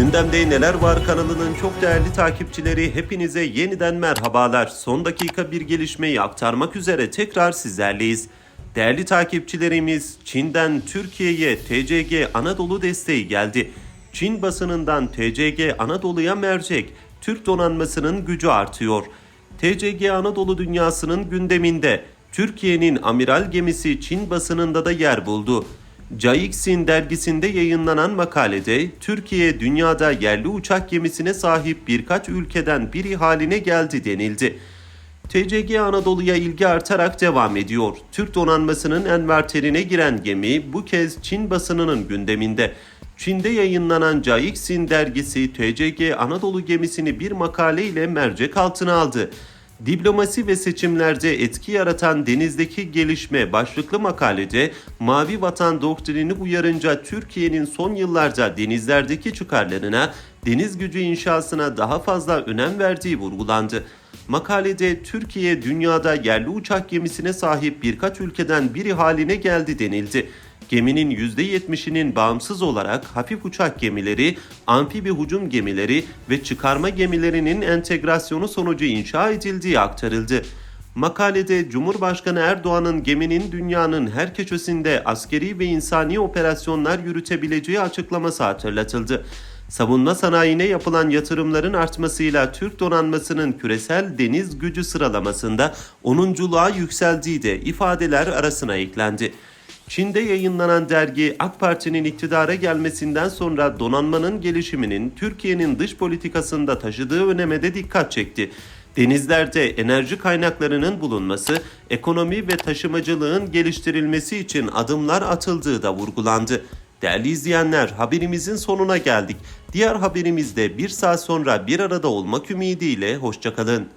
Gündemde Neler Var kanalının çok değerli takipçileri hepinize yeniden merhabalar. Son dakika bir gelişmeyi aktarmak üzere tekrar sizlerleyiz. Değerli takipçilerimiz Çin'den Türkiye'ye TCG Anadolu desteği geldi. Çin basınından TCG Anadolu'ya mercek, Türk donanmasının gücü artıyor. TCG Anadolu dünyasının gündeminde Türkiye'nin amiral gemisi Çin basınında da yer buldu. Caixin dergisinde yayınlanan makalede Türkiye dünyada yerli uçak gemisine sahip birkaç ülkeden biri haline geldi denildi. TCG Anadolu'ya ilgi artarak devam ediyor. Türk donanmasının enverterine giren gemi bu kez Çin basınının gündeminde. Çin'de yayınlanan Caixin dergisi TCG Anadolu gemisini bir makale ile mercek altına aldı. Diplomasi ve seçimlerde etki yaratan denizdeki gelişme başlıklı makalede Mavi Vatan doktrini uyarınca Türkiye'nin son yıllarda denizlerdeki çıkarlarına, deniz gücü inşasına daha fazla önem verdiği vurgulandı. Makalede Türkiye dünyada yerli uçak gemisine sahip birkaç ülkeden biri haline geldi denildi. Geminin %70'inin bağımsız olarak hafif uçak gemileri, amfibi hücum gemileri ve çıkarma gemilerinin entegrasyonu sonucu inşa edildiği aktarıldı. Makalede Cumhurbaşkanı Erdoğan'ın geminin dünyanın her köşesinde askeri ve insani operasyonlar yürütebileceği açıklaması hatırlatıldı. Savunma sanayine yapılan yatırımların artmasıyla Türk donanmasının küresel deniz gücü sıralamasında 10'unculuğa yükseldiği de ifadeler arasına eklendi. Çin'de yayınlanan dergi AK Parti'nin iktidara gelmesinden sonra donanmanın gelişiminin Türkiye'nin dış politikasında taşıdığı öneme de dikkat çekti. Denizlerde enerji kaynaklarının bulunması, ekonomi ve taşımacılığın geliştirilmesi için adımlar atıldığı da vurgulandı. Değerli izleyenler haberimizin sonuna geldik. Diğer haberimizde bir saat sonra bir arada olmak ümidiyle hoşçakalın.